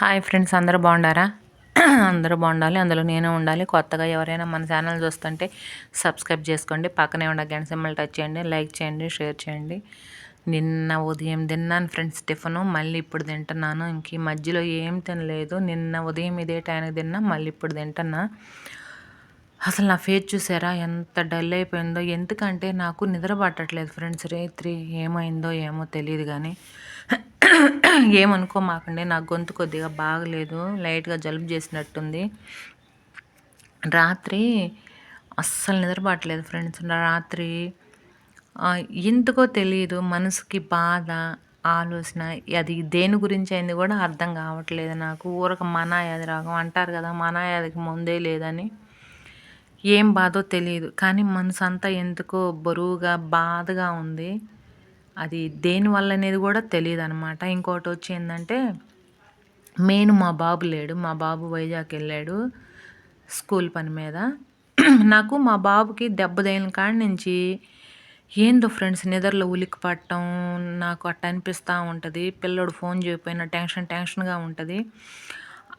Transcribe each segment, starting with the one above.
Hi friends అందరూ బాగుండారా? అందరూ బాగుండాలి అందులో నేను ఉండాలి. కొత్తగా ఎవరైనా మన ఛానల్ చూస్తుంటే సబ్స్క్రైబ్ చేసుకోండి. పక్కనే ఉన్న గంట సింబల్ టచ్ చేయండి లైక్ చేయండి షేర్ చేయండి. నిన్న ఉదయం తిన్నాను ఫ్రెండ్స్ టిఫను మళ్ళీ ఇప్పుడు తింటున్నాను. ఇంక ఈ మధ్యలో ఏం తినలేదు. నిన్న ఉదయం ఇదే టైంకి తిన్నా మళ్ళీ ఇప్పుడు తింటున్నా. అసలు నా ఫేస్ చూసారా? ఎంత డల్ అయిపోయిందో. ఎందుకంటే నాకు నిద్ర పట్టట్లేదు ఫ్రెండ్స్ రేత్రి ఏమైందో ఏమో తెలియదు కానీ ఏమనుకో మాకండి నా గొంతు కొద్దిగా బాగలేదు లైట్గా జలుబు చేసినట్టుంది. రాత్రి అస్సలు నిద్రపట్టలేదు ఫ్రెండ్స్. రాత్రి ఎందుకో తెలియదు మనసుకి బాధ ఆలోచన అది దేని గురించి అయింది కూడా అర్థం కావట్లేదు నాకు. ఊరక మనాయాది రాగం అంటారు కదా మనాయాదికి ముందే లేదని ఏం బాధో తెలియదు కానీ మనసు అంతా ఎందుకో బరువుగా బాధగా ఉంది. అది దేనివల్ల అనేది కూడా తెలియదు అనమాట ఇంకోటి వచ్చి ఏంటంటే మెయిన్ మా బాబు లేడు. మా బాబు వైజాగ్ వెళ్ళాడు స్కూల్ పని మీద. నాకు మా బాబుకి దెబ్బ తగిలిన కాడి నుంచి ఏందో ఫ్రెండ్స్ నిద్రలో ఉలికి పట్టడం నాకు అట్ట అనిపిస్తూ ఉంటుంది. పిల్లడు ఫోన్ చేయకపోయినా టెన్షన్ టెన్షన్గా ఉంటుంది.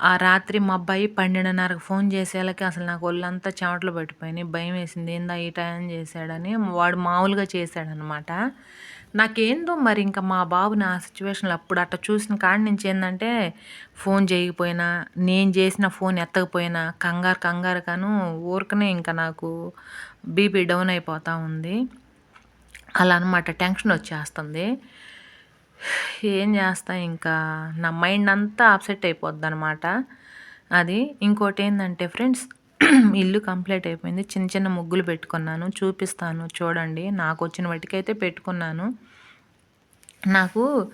ఆ రాత్రి మా అబ్బాయి పన్నెండున్నరకు ఫోన్ చేసేళ్ళకి అసలు నాకు ఒళ్ళంతా చెమటలు పట్టిపోయినాయి. భయం వేసింది. ఏందా ఈ టైం చేశాడని? వాడు మామూలుగా చేశాడనమాట నాకేందో మరి ఇంకా మా బాబు నా సిచ్యువేషన్లో అప్పుడు అట్ట చూసిన కాడి నుంచి ఏంటంటే ఫోన్ చేయకపోయినా నేను చేసిన ఫోన్ ఎత్తకపోయినా కంగారు కంగారు కాను ఊరికనే ఇంకా నాకు బీపీ డౌన్ అయిపోతూ ఉంది. అలా అనమాట టెన్షన్ వచ్చేస్తుంది. ఏం చేస్తా ఇంకా? నా మైండ్ అంతా అప్సెట్ అయిపోద్ది అనమాట అది ఇంకోటి ఏంటంటే ఫ్రెండ్స్ ఇల్లు కంప్లీట్ అయిపోయింది. చిన్న చిన్న ముగ్గులు పెట్టుకున్నాను. చూపిస్తాను. చూడండి. నాకు వచ్చిన వాటికైతే పెట్టుకున్నాను. నాకు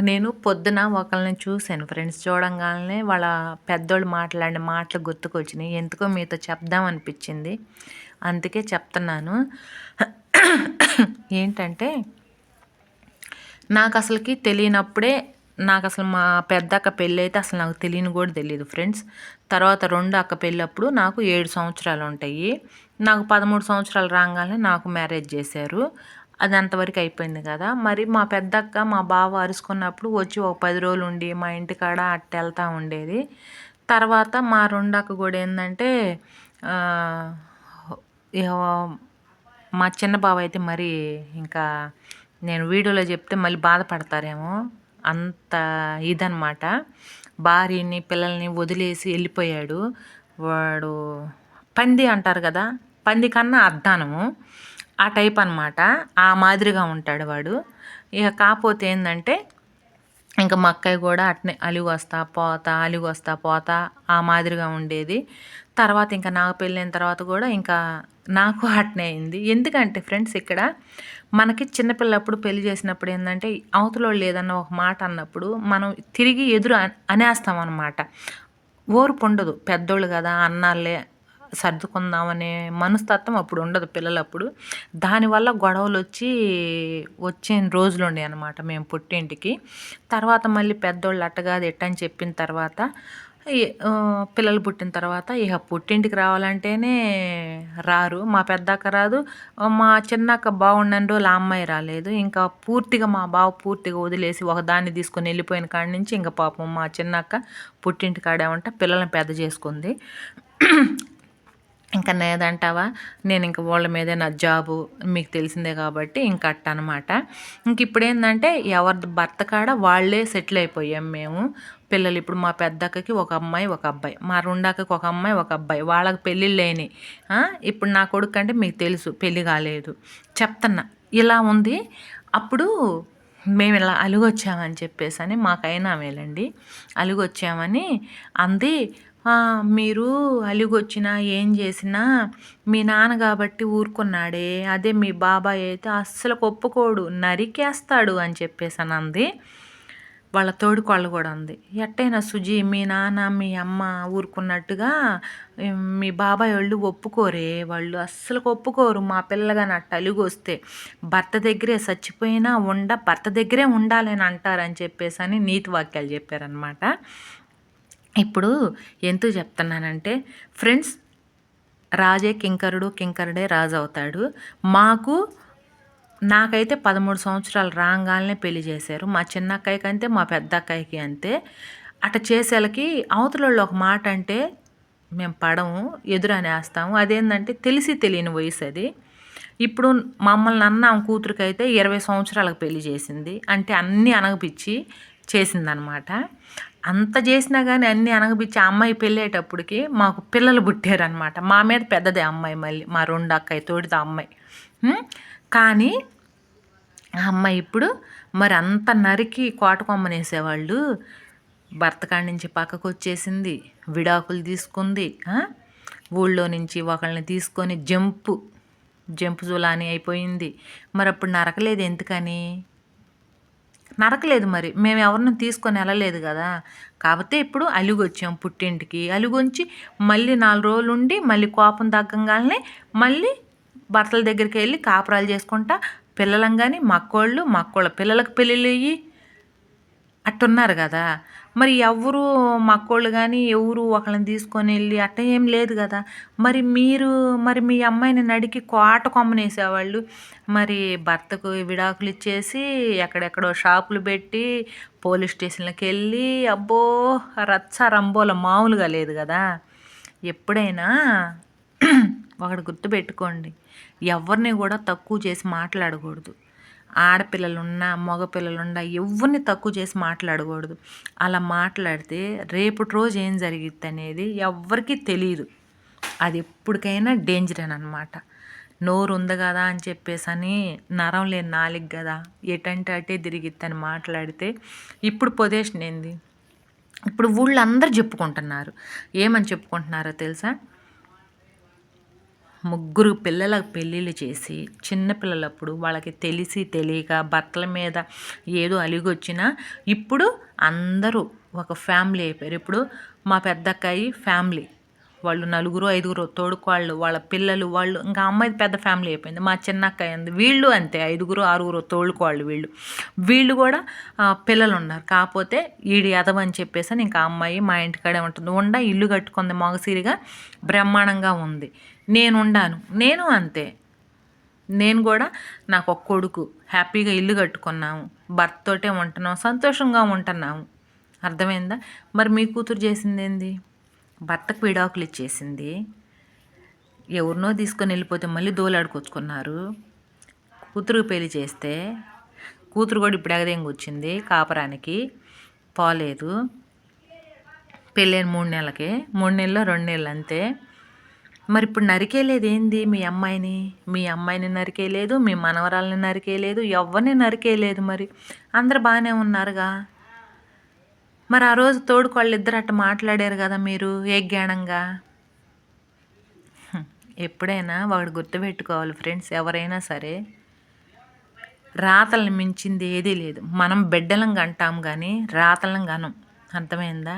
నేను పొద్దున ఒకళ్ళని చూశాను. ఫ్రెండ్స్ చూడంగానే వాళ్ళ పెద్దోళ్ళు మాట్లాడిన మాటలు గుర్తుకొచ్చినాయి. ఎందుకో మీతో చెప్దాం అనిపించింది. అందుకే చెప్తున్నాను. ఏంటంటే నాకు అసలుకి తెలియనప్పుడే నాకు అసలు మా పెద్ద అక్క పెళ్ళి అయితే అసలు నాకు తెలియని కూడా తెలియదు ఫ్రెండ్స్. తర్వాత రెండు అక్క పెళ్ళప్పుడు నాకు ఏడు సంవత్సరాలు ఉంటాయి నాకు పదమూడు సంవత్సరాలు రాగానే నాకు మ్యారేజ్ చేశారు. అది అంతవరకు అయిపోయింది కదా. మరి మా పెద్దక్క మా బావ అరుసుకున్నప్పుడు వచ్చి ఒక పది రోజులు ఉండి మా ఇంటికాడ అట్ట వెళ్తూ ఉండేది. తర్వాత మా రెండక్క కూడా ఏంటంటే మా చిన్న బావ అయితే మరి ఇంకా నేను వీడియోలో చెప్తే మళ్ళీ బాధపడతారేమో. అంత ఇదనమాట భార్యని పిల్లల్ని వదిలేసి వెళ్ళిపోయాడు. వాడు పంది అంటారు కదా పంది కన్నా అద్దానము. ఆ టైప్ అనమాట ఆ మాదిరిగా ఉంటాడు వాడు. ఇక కాకపోతే ఏంటంటే ఇంకా మా అక్కయ్య కూడా అట్నే అలిగి వస్తా పోతా అలిగి వస్తా పోతా ఆ మాదిరిగా ఉండేది. తర్వాత ఇంకా నాకు పెళ్ళైన తర్వాత కూడా ఇంకా నాకు అట్నే అయింది. ఎందుకంటే ఫ్రెండ్స్ ఇక్కడ మనకి చిన్నపిల్లప్పుడు పెళ్ళి చేసినప్పుడు ఏంటంటే అవతల లేదన్న ఒక మాట అన్నప్పుడు మనం తిరిగి ఎదురు అనేస్తాం అనమాట ఓర్పు ఉండదు. పెద్దోళ్ళు కదా అన్నాళ్ళే సర్దుకుందామనే మనస్తత్వం అప్పుడు ఉండదు పిల్లలప్పుడు. దానివల్ల గొడవలు వచ్చి వచ్చిన రోజులు ఉండే అనమాట మేము పుట్టింటికి. తర్వాత మళ్ళీ పెద్దోళ్ళు అట్టగాది ఎట్టని చెప్పిన తర్వాత పిల్లలు పుట్టిన తర్వాత ఇక పుట్టింటికి రావాలంటేనే రారు. మా పెద్దక్క రాదు. మా చిన్నక్క బాగుండని రోజులు ఆ అమ్మాయి రాలేదు. ఇంకా పూర్తిగా మా బావ పూర్తిగా వదిలేసి ఒక దాన్ని తీసుకొని వెళ్ళిపోయిన కాడి నుంచి ఇంకా పాపం మా చిన్నక్క పుట్టింటికి ఆడామంట పిల్లల్ని పెద్ద చేసుకుంది. ఇంకా నేదంటావా? నేను ఇంక వాళ్ళ మీదే నా జాబు మీకు తెలిసిందే కాబట్టి ఇంక అట్ట అనమాట ఇంక ఇప్పుడు ఏంటంటే ఎవరి భర్త కాడ వాళ్ళే సెటిల్ అయిపోయాం మేము. పిల్లలు ఇప్పుడు మా పెద్దక్కకి ఒక అమ్మాయి ఒక అబ్బాయి. మా రెండక్కకి ఒక అమ్మాయి ఒక అబ్బాయి. వాళ్ళకి పెళ్ళిళ్ళు లేని ఇప్పుడు నా కొడుకు అంటే మీకు తెలుసు పెళ్ళి కాలేదు. చెప్తున్నా ఇలా ఉంది. అప్పుడు మేము ఇలా అలుగొచ్చామని చెప్పేసి అని మాకైనా మేలండి. అలుగొచ్చామని అంది మీరు అలిగొచ్చినా ఏం చేసినా మీ నాన్న కాబట్టి ఊరుకున్నాడే. అదే మీ బాబాయ్ అయితే అస్సలు ఒప్పుకోడు నరికేస్తాడు అని చెప్పేసి అని అంది. వాళ్ళ తోడుకోళ్ళు కూడా ఉంది ఎట్టయినా సుజీ మీ నాన్న మీ అమ్మ ఊరుకున్నట్టుగా మీ బాబాయ్ వాళ్ళు ఒప్పుకోరే. వాళ్ళు అస్సలు ఒప్పుకోరు. మా పిల్లగా నా అలిగి భర్త దగ్గరే చచ్చిపోయినా ఉండ భర్త దగ్గరే ఉండాలని అంటారని చెప్పేసి అని నీతి వాక్యాలు చెప్పారనమాట ఇప్పుడు ఎందుకు చెప్తున్నానంటే ఫ్రెండ్స్ రాజే కింకరుడు కింకరుడే రాజు అవుతాడు. మాకు నాకైతే పదమూడు సంవత్సరాలు రాగానే పెళ్ళి చేశారు. మా చిన్న అక్కయ్యకి అంతే మా పెద్ద అక్కయ్యకి అంతే. అట్ట చేసేలకి అవతలలో ఒక మాట అంటే మేము పడము ఎదురనేస్తాము. అదేంటంటే తెలిసి తెలియని వయసు అది. ఇప్పుడు మమ్మల్ని అన్న ఆమె కూతురికైతే ఇరవై సంవత్సరాలకు పెళ్ళి చేసింది. అంటే అన్నీ అనగపిచ్చి చేసిందనమాట. అంత చేసినా కానీ అన్నీ అనగపిచ్చి ఆ అమ్మాయి పెళ్ళేటప్పటికి మాకు పిల్లలు పుట్టారనమాట మా మీద పెద్దదే అమ్మాయి మళ్ళీ మా రెండు అక్కయ్య తోడితో అమ్మాయి. కానీ ఆ అమ్మాయి ఇప్పుడు మరి అంత నరికి కోటకొమ్మనేసేవాళ్ళు. భర్త కాడి నుంచి పక్కకు వచ్చేసింది విడాకులు తీసుకుంది ఊళ్ళో నుంచి ఒకళ్ళని తీసుకొని జంపు జంపు జులాని అయిపోయింది. మరి అప్పుడు నరకలేదు ఎందుకని? నరకలేదు మరి. మేము ఎవరిని తీసుకొని వెళ్ళలేదు కదా. కాకపోతే ఇప్పుడు అలుగొచ్చాం పుట్టింటికి. అలుగొంచి మళ్ళీ నాలుగు రోజులు ఉండి మళ్ళీ కోపం తగ్గంగానే మళ్ళీ భర్తల దగ్గరికి వెళ్ళి కాపురాలు చేసుకుంటా పిల్లలం కానీ మక్కోళ్ళు మక్కోళ్ళ పిల్లలకు పెళ్ళిళ్ళు అయ్యి అట్టున్నారు కదా. మరి ఎవరు మక్కోళ్ళు కానీ ఎవరు ఒకళ్ళని తీసుకొని వెళ్ళి అట్ట ఏం లేదు కదా. మరి మీరు మరి మీ అమ్మాయిని నడికి కోట కొమ్మనేసేవాళ్ళు మరి భర్తకు విడాకులు ఇచ్చేసి ఎక్కడెక్కడో షాపులు పెట్టి పోలీస్ స్టేషన్లకు వెళ్ళి అబ్బో రచ్చ రంబోల మామూలుగా లేదు కదా. ఎప్పుడైనా ఒకడు గుర్తుపెట్టుకోండి. ఎవరిని కూడా తక్కువ చేసి మాట్లాడకూడదు. ఆడపిల్లలున్నా మగపిల్లలున్నా ఎవరిని తక్కువ చేసి మాట్లాడకూడదు. అలా మాట్లాడితే రేపటి రోజు ఏం జరిగిద్ది అనేది ఎవ్వరికీ తెలియదు అది ఎప్పటికైనా డేంజర్ అనమాట. నోరు ఉంది కదా అని చెప్పేసి అని నరం లేని నాలుగు కదా ఎటంటే అటే తిరిగిద్దని మాట్లాడితే ఇప్పుడు పొజిషన్ ఏంది? ఇప్పుడు ఊళ్ళందరూ చెప్పుకుంటున్నారు. ఏమని చెప్పుకుంటున్నారో తెలుసా? ముగ్గురు పిల్లల పెళ్ళిళ్ళు చేసి చిన్న పిల్లలప్పుడు వాళ్ళకి తెలిసి తెలియక బట్టల మీద ఏదో అలిగొచ్చినా ఇప్పుడు అందరూ ఒక ఫ్యామిలీ అయిపోయారు. ఇప్పుడు మా పెద్దక్కాయి ఫ్యామిలీ. వాళ్ళు నలుగురు ఐదుగురు తోడుకోళ్ళు వాళ్ళ పిల్లలు వాళ్ళు ఇంకా అమ్మాయి పెద్ద ఫ్యామిలీ అయిపోయింది. మా చిన్నక్కయ్య ఉంది వీళ్ళు అంతే ఐదుగురు ఆరుగురు తోడుకోళ్ళు వీళ్ళు వీళ్ళు. కూడా పిల్లలు ఉన్నారు కాకపోతే ఈడి ఎదవని చెప్పేసి అని ఇంకా అమ్మాయి మా ఇంటికాడే ఉంటుంది. ఉండ ఇల్లు కట్టుకుంది మగసిరిగా బ్రహ్మాండంగా ఉంది. నేనుండాను. నేను అంతే. నేను కూడా నాకు ఒక కొడుకు. హ్యాపీగా ఇల్లు కట్టుకున్నాము. భర్తతోటే ఉంటున్నాం సంతోషంగా ఉంటున్నాము. అర్థమైందా? మరి మీ కూతురు చేసింది ఏంది భర్తకు విడాకులు ఇచ్చేసింది. ఎవరినో తీసుకొని వెళ్ళిపోతే మళ్ళీ దోలాడుకొచ్చుకున్నారు. కూతురుకు పెళ్ళి చేస్తే కూతురు కూడా ఇప్పుడు ఎగదేంగి వచ్చింది కాపరానికి. పోలేదు. పెళ్ళైన మూడు నెలలకి. మూడు నెలలు రెండు నెలలు అంతే. మరి ఇప్పుడు నరికేలేదు ఏంది మీ అమ్మాయిని? మీ అమ్మాయిని నరికేయలేదు మీ మనవరాలని నరికేయలేదు ఎవరిని నరికేయలేదు మరి. అందరు బాగానే ఉన్నారుగా? మరి ఆ రోజు తోడుకోళ్ళు ఇద్దరు అట్ట మాట్లాడారు కదా మీరు ఏ ఎప్పుడైనా వాడు గుర్తుపెట్టుకోవాలి ఫ్రెండ్స్ ఎవరైనా సరే. రాతలను మించింది ఏదీ లేదు. మనం బిడ్డలం అంటాం కానీ రాతలను కనం అర్థమైందా?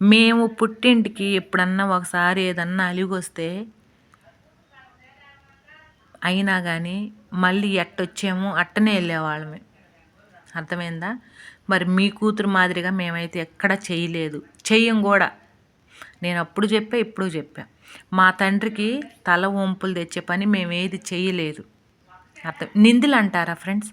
మేము పుట్టింటికి ఎప్పుడన్నా ఒకసారి ఏదన్నా అలిగొస్తే అయినా కానీ మళ్ళీ ఎట్టొచ్చామో అట్టనే వెళ్ళేవాళ్ళమే. అర్థమైందా? మరి మీ కూతురు మాదిరిగా మేమైతే ఎక్కడ చేయలేదు. చెయ్యం కూడా నేను అప్పుడు చెప్పా ఇప్పుడు చెప్పా. మా తండ్రికి తల వంపులు తెచ్చే పని మేము ఏది చేయలేదు. అర్థం. నిందులు అంటారా ఫ్రెండ్స్?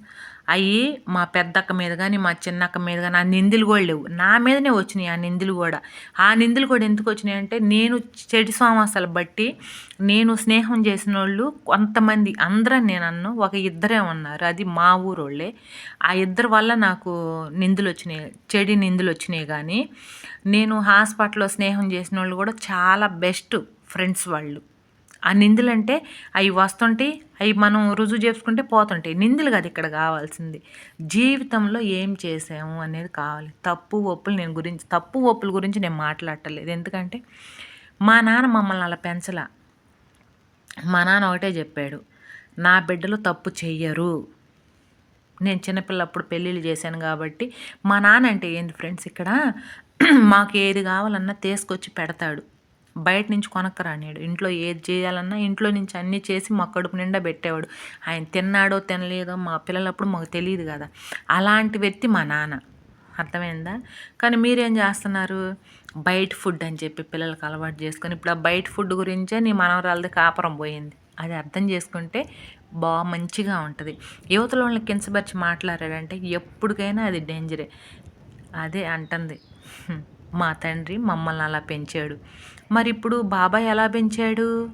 అవి మా పెద్దక్క మీద కానీ మా చిన్నక్క మీద కానీ ఆ నిందులు కూడా లేవు. నా మీదనే వచ్చినాయి ఆ నిందులు కూడా. ఆ నిందులు కూడా ఎందుకు వచ్చినాయి అంటే నేను చెడు సమాసాలు బట్టి నేను స్నేహం చేసిన వాళ్ళు కొంతమంది అందరం నేను అన్ను ఒక ఇద్దరే ఉన్నారు. అది మా ఊరోళ్ళే. ఆ ఇద్దరు వల్ల నాకు నిందులు వచ్చినాయి చెడి నిందులు వచ్చినాయి కానీ నేను హాస్పిటల్లో స్నేహం చేసిన వాళ్ళు కూడా చాలా బెస్ట్ ఫ్రెండ్స్ వాళ్ళు. ఆ నిందులు అంటే అవి వస్తుంటాయి అవి మనం రుజువు చేసుకుంటే పోతుంటాయి. నిందులు కాదు ఇక్కడ కావాల్సింది. జీవితంలో ఏం చేసాము అనేది కావాలి. తప్పు ఒప్పులు నేను గురించి తప్పు ఒప్పుల గురించి నేను మాట్లాడటలేదు. ఎందుకంటే మా నాన్న మమ్మల్ని అలా పెంచలా. మా నాన్న ఒకటే చెప్పాడు నా బిడ్డలు తప్పు చెయ్యరు. నేను చిన్నపిల్లప్పుడు పెళ్ళిళ్ళు చేశాను కాబట్టి మా నాన్న అంటే ఏంది ఫ్రెండ్స్ ఇక్కడ? మాకు ఏది కావాలన్నా తీసుకొచ్చి పెడతాడు. బయట నుంచి కొనక్కరానేడు. ఇంట్లో ఏది చేయాలన్నా ఇంట్లో నుంచి అన్నీ చేసి మా కడుపు నిండా పెట్టేవాడు. ఆయన తిన్నాడో తినలేదో మా పిల్లలప్పుడు మాకు తెలియదు కదా. అలాంటి వ్యక్తి మా నాన్న. అర్థమైందా? కానీ మీరేం చేస్తున్నారు? బయట ఫుడ్ అని చెప్పి పిల్లలకు అలవాటు చేసుకొని ఇప్పుడు ఆ బయట ఫుడ్ గురించే నీ మనవరాలది కాపురం పోయింది. అది అర్థం చేసుకుంటే బాగా మంచిగా ఉంటుంది. యువతలో వాళ్ళని కించపరిచి మాట్లాడాడంటే ఎప్పటికైనా అది డేంజరే. అదే అంటుంది. మా తండ్రి మమ్మల్ని అలా పెంచాడు. మరి ఇప్పుడు బాబాయ్ ఎలా పెంచాడు?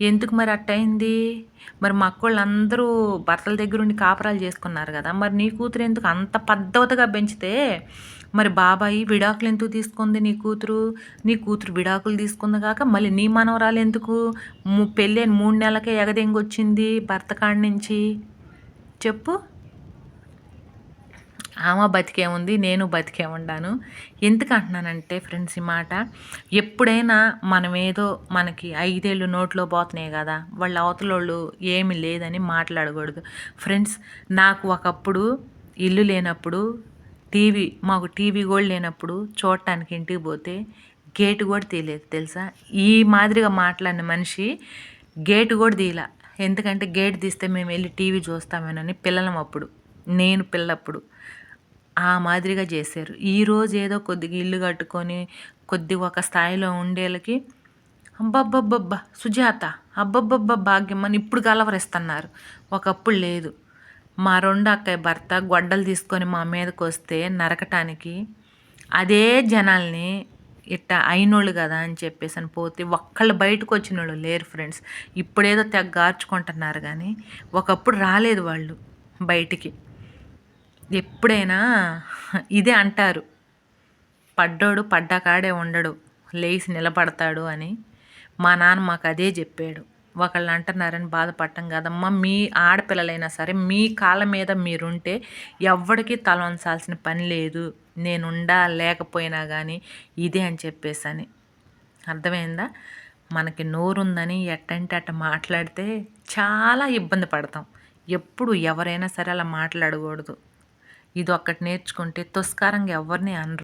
ఎందుకు మరి అట్టయింది? మరి మా అక్కోళ్ళందరూ భర్తల దగ్గర ఉండి కాపరాలు చేసుకున్నారు కదా మరి నీ కూతురు ఎందుకు అంత పద్ధతిగా పెంచితే? మరి బాబాయి విడాకులు ఎందుకు తీసుకుంది నీ కూతురు? నీ కూతురు విడాకులు తీసుకుంది కాక మళ్ళీ నీ మనవరాలు ఎందుకు? ము- పెళ్ళైన మూడు నెలలకే ఎగదెంగొచ్చింది భర్త కాడి నుంచి. చెప్పు. ఆమె బతికే ఉంది నేను బతికే ఉండాను. ఎందుకు అంటున్నానంటే ఫ్రెండ్స్ ఈ మాట ఎప్పుడైనా మనం ఏదో మనకి ఐదేళ్ళు నోట్లో పోతున్నాయి కదా వాళ్ళ అవతలోళ్ళు ఏమి లేదని మాట్లాడకూడదు. ఫ్రెండ్స్ నాకు ఒకప్పుడు ఇల్లు లేనప్పుడు టీవీ మాకు టీవీ కూడా లేనప్పుడు చూడటానికి ఇంటికి పోతే గేటు కూడా తీయలేదు తెలుసా? ఈ మాదిరిగా మాట్లాడిన మనిషి గేటు కూడా తీయలే. ఎందుకంటే గేట్ తీస్తే మేము వెళ్ళి టీవీ చూస్తామేనని పిల్లలం అప్పుడు నేను పిల్లప్పుడు ఆ మాదిరిగా చేశారు. ఈరోజు ఏదో కొద్దిగా ఇల్లు కట్టుకొని కొద్ది ఒక స్థాయిలో ఉండేళ్ళకి అబ్బబ్బబ్బబ్బా సుజాత అబ్బబ్బబ్బా భాగ్యం అని ఇప్పుడు కలవరిస్తున్నారు. ఒకప్పుడు లేదు. మా రెండు అక్కయ్య భర్త గొడ్డలు తీసుకొని మా మీదకి వస్తే నరకటానికి అదే జనాల్ని ఇట్ట అయినోళ్ళు కదా అని చెప్పేసి అని పోతే ఒక్కళ్ళు బయటకు వచ్చిన వాళ్ళు లేరు ఫ్రెండ్స్. ఇప్పుడేదో తెగ గార్చుకుంటున్నారు కానీ ఒకప్పుడు రాలేదు వాళ్ళు బయటికి. ఎప్పుడైనా ఇదే అంటారు. పడ్డోడు పడ్డా కాడే ఉండడు లేచి నిలబడతాడు అని మా నాన్న మాకు అదే చెప్పాడు. ఒకళ్ళు అంటున్నారని బాధపడటం కదమ్మా మీ ఆడపిల్లలైనా సరే మీ కాళ్ళ మీద మీరుంటే ఎవ్వడికి తల వంచాల్సిన పని లేదు. నేనుండా లేకపోయినా కానీ ఇదే అని చెప్పేసి అని అర్థమైందా? మనకి నోరుందని ఎట్టంటే అట్ట మాట్లాడితే చాలా ఇబ్బంది పడతాం. ఎప్పుడు ఎవరైనా సరే అలా మాట్లాడకూడదు. ఇది ఒక్కటి నేర్చుకుంటే తుస్కారంగా ఎవరిని అనరు.